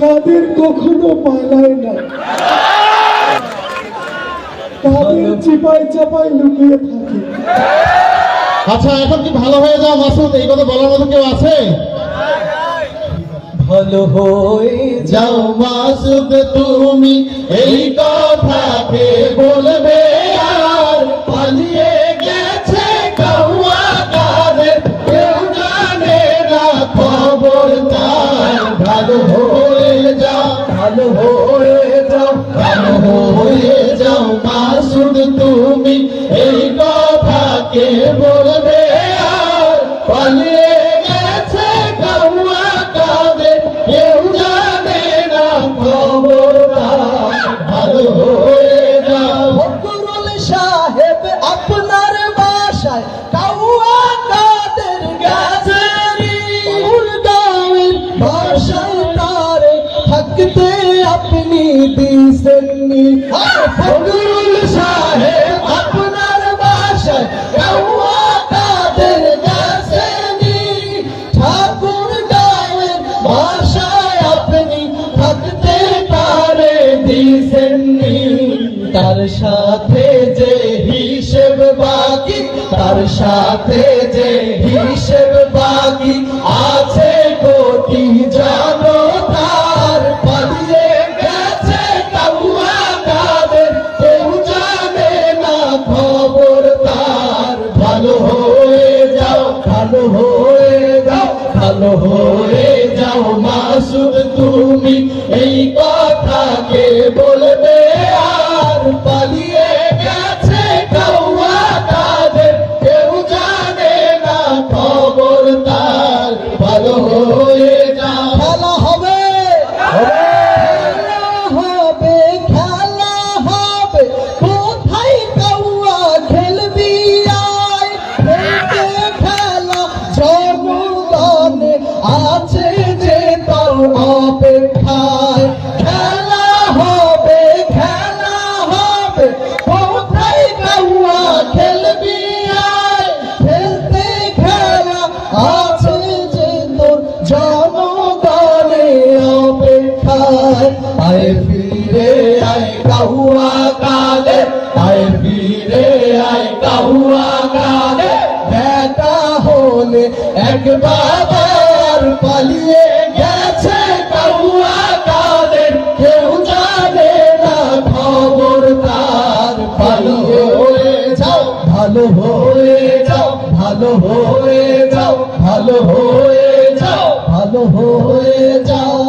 কাদের কখনো পালায় না। তাদের চিপায় চাপায় লুকিয়ে থাকে। আচ্ছা এখন কি ভালো হয়ে যাও মাসুদ? এই কথা বলার মতো কেউ আছে? ভালো হয়ে যাও মাসুদ তুমি এই কথাকে বলবে আর পালিয়ে ভালো হয়ে যাও ভালো হয়ে যাও ভালো হয়ে যাও মাসুদ তুমি। এই কথাকে বলবে আর গেছে কাউয়া কাদের কেউ না খবর ভালো সাহেব আপনার বাসায় দিছেননি ফকরুল সাহেব আপনার বাসায় কাউয়া কাদের গাছেরি ঠাকুর গাঁয়ের বাসায় আপনি থাকতে পারে দিছেননি তার সাথে যে হিসেব বাকি, তার সাথে যে হিসেব বাকি। হয়ে যাও আছে যে তোর অপেক্ষায়। খেলা হবে খেলা হবে। কোথায় কাউয়া খেলবি খেলতে খেলা আছে যে তোর জনগণে অপেক্ষায়। আয় ফিরে আয় কাহুয়া কালে আয় ফিরে আয় কাহুয়া কালে দেখা হলে আর গেছে কাউয়া কাদের কেউ জানে খবর ভালো হয়ে ভালো হয়ে যাও, ভালো হয়ে যাও, ভালো হয়ে যাও, ভালো হয়ে যাও।